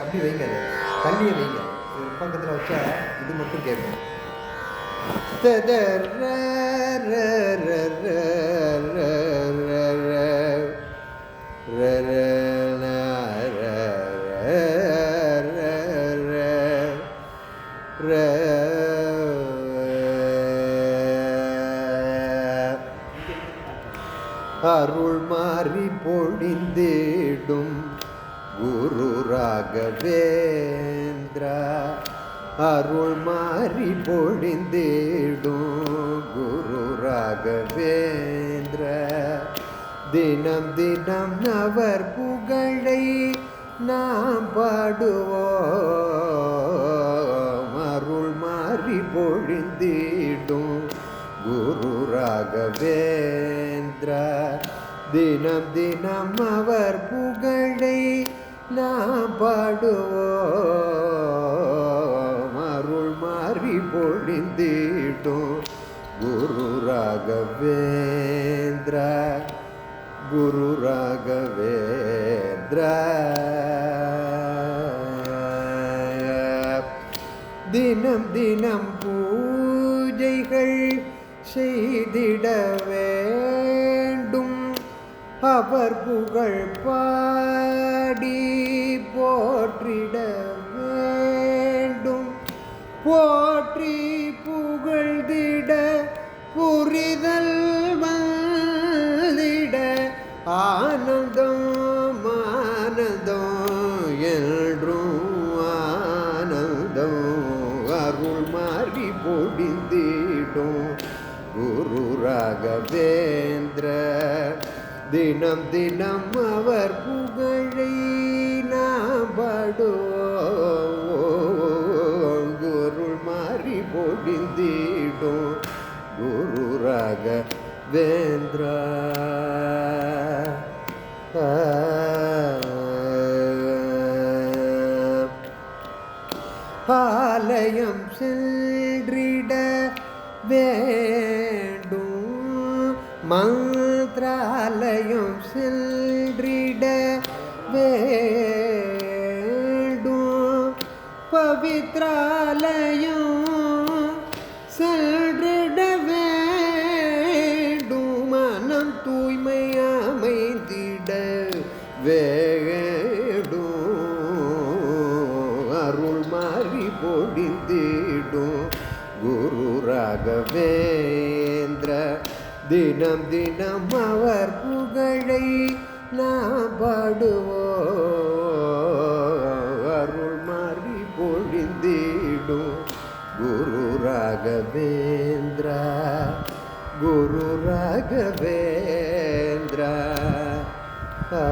அப்படி வைங்க தண்ணியை வைங்க. இது பக்கத்தில் வச்சா இது மட்டும் கேட்கும். த, அருள் மாறி பொழிந்திடும். குரு ராகவேந்திரா அருள் மாறி பொழிந்திடும். குரு ராகவேந்திர தினம் தினம் அவர் புகழை நாம் பாடுவோம். அருள் மாறி பொழிந்திடும். குரு ராகவே தினம் தினம் அவர் புகழை நாம் பாடுவோம். அருள் மாறி பொழிந்திடும் குரு ராகவேந்திர குரு ராகவேந்திர தினம் தினம் பூஜைகள் செய்திடவே அவர் புகழ் பாடி போற்றிட வேண்டும். போற்றி புகழ்ந்திட புரிதல் வந்திட ஆனந்தம் ஆனந்தம் என்றும் ஆனந்தம் அருள் மாறி பொடிந்திடும் குரு ராகவேந்திர தினம் தினம் அவர் புகழை நாம் பாடுவோம் குரு மாறி பொடிந்திடும் குரு ராக வேந்திரா ஆலயம் செல்றிட வேண்டும். மங்க மந்திராலயம் செல்றிட வேண்டும் பவித்ராலயம் செல்றிட வேண்டும் மனம் தூய்மை அமைந்திட வேண்டும் அருள் மாறி பொடிந்திடும் குரு ராகவேந்திர தினம் தினம் அவர் புகழை நாம் பாடுவோம் அருள் மாறி பொழிந்திடும் குரு ராகவேந்திரா குரு ராகவேந்திரா ஆ